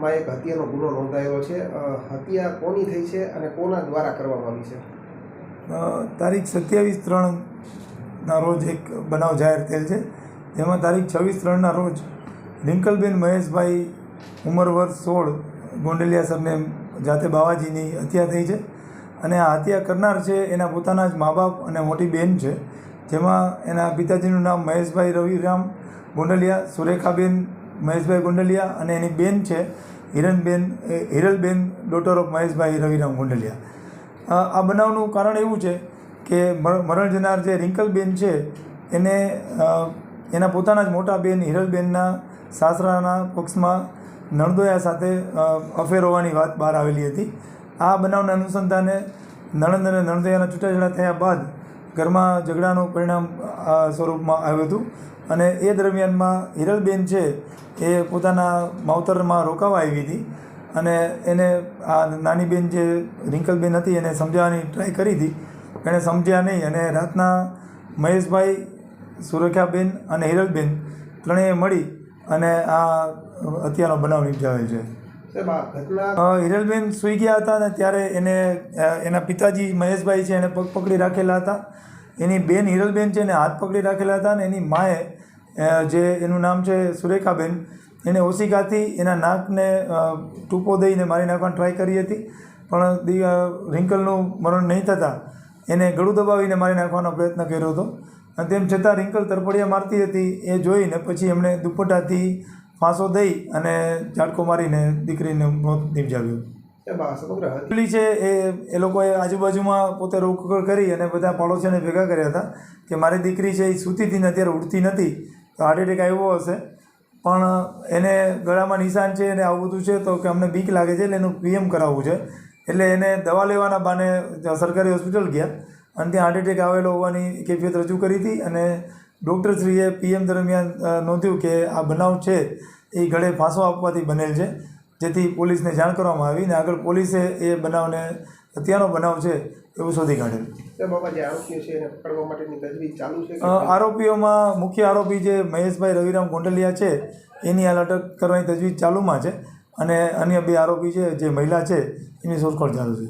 માં એક હત્યાનો ગુનો નોંધાયેલો છે. હત્યા કોની થઈ છે અને કોના દ્વારા કરવામાં આવી છે? તારીખ સત્યાવીસ ત્રણના રોજ એક બનાવ જાહેર થયેલ છે. જેમાં તારીખ છવ્વીસ ત્રણના રોજ રિંકલબેન મહેશભાઈ ઉંમર વર્ષ સોળ ગોંડલિયા સરને જાતે બાવાજીની હત્યા થઈ છે. અને આ હત્યા કરનાર છે એના પોતાના જ મા બાપ અને મોટી બહેન છે. જેમાં એના પિતાજીનું નામ મહેશભાઈ રવિરામ ગોંડલિયા, સુરેખાબેન મહેશભાઈ ગુંડલિયા અને એની બેન છે, હિરણબેન, એ હિરલબેન ડોટર ઓફ મહેશભાઈ રવિરામ ગુંડલિયા. આ બનાવનું કારણ એવું છે કે મર- મરણ જનાર જે રિંકલબેન છે, એને એના પોતાના જ મોટા બેન હિરલબેનના સાસરાના પક્ષમાં નણદોયા સાથે અફેર હોવાની વાત બહાર આવેલી હતી. આ બનાવના અનુસંધાને નણંદ અને નણદોયાના છૂટાછેડા થયા બાદ ઘરમાં ઝઘડાનું પરિણામ સ્વરૂપમાં આવ્યું હતું. અને એ દરમિયાનમાં હિરલબેન છે એ પોતાના માવતરમાં રોકાવા આવી હતી. અને એને આ નાની બેન જે રિંકલબેન હતી એને સમજાવવાની ટ્રાય કરી હતી. એણે સમજ્યા નહીં અને રાતના મહેશભાઈ સુરખ્યાબેન અને હિરલબેન ત્રણેય મળી અને આ હત્યાનો બનાવ નિપજાવેલ છે. હિરલબેન સૂઈ ગયા હતા ને ત્યારે એને એના પિતાજી મહેશભાઈ છે એને પગ પકડી રાખેલા હતા. એની બેન હિરલબેન છે એને હાથ પકડી રાખેલા હતા ને એની માએ જે એનું નામ છે સુરેખાબેન, એને ઓશિકાથી એના નાકને ટૂંપો દઈને મારી નાખવાની ટ્રાય કરી હતી. પણ રિંકલનું મરણ નહીં થતાં એને ગળું દબાવીને મારી નાખવાનો પ્રયત્ન કર્યો હતો. અને તેમ છતાં રિંકલ તરપડિયા મારતી હતી એ જોઈને પછી એમણે દુપટ્ટાથી ફાંસો દઈ અને ઝાડકો મારીને દીકરીને મોત નિપજાવ્યું. પેલી છે એ એ લોકોએ આજુબાજુમાં પોતે રોકકળ કરી અને બધા પાડોશીઓને ભેગા કર્યા હતા કે મારી દીકરી છે એ સૂતી હતી ને અત્યારે ઉઠતી નથી તો હાર્ટ એટેક આવ્યો હશે. પણ એને ગળામાં નિશાન છે અને આવું બધું છે તો કે અમને બીક લાગે છે એટલે એનું પીએમ કરાવવું છે. એટલે એને દવા લેવાના બાને સરકારી હોસ્પિટલ ગયા અને ત્યાં હાર્ટ એટેક આવેલો હોવાની કેફિયત રજૂ કરી હતી અને ડૉક્ટરશ્રીએ પીએમ દરમિયાન નોંધ્યું કે આ બનાવ છે એ ગળે ફાંસો આપવાથી બનેલ છે જેથી પોલીસને જાણ કરવામાં આવી ને આગળ પોલીસે એ બનાવને હત્યાનો બનાવ છે એવું શોધી કાઢેલ. આરોપીઓમાં મુખ્ય આરોપી જે મહેશભાઈ રવિરામ ગોંડલિયા છે એની હાલ અટક કરવાની તજવીજ ચાલુમાં છે અને અન્ય બે આરોપી છે જે મહિલા છે એની શોધખોળ ચાલુ છે.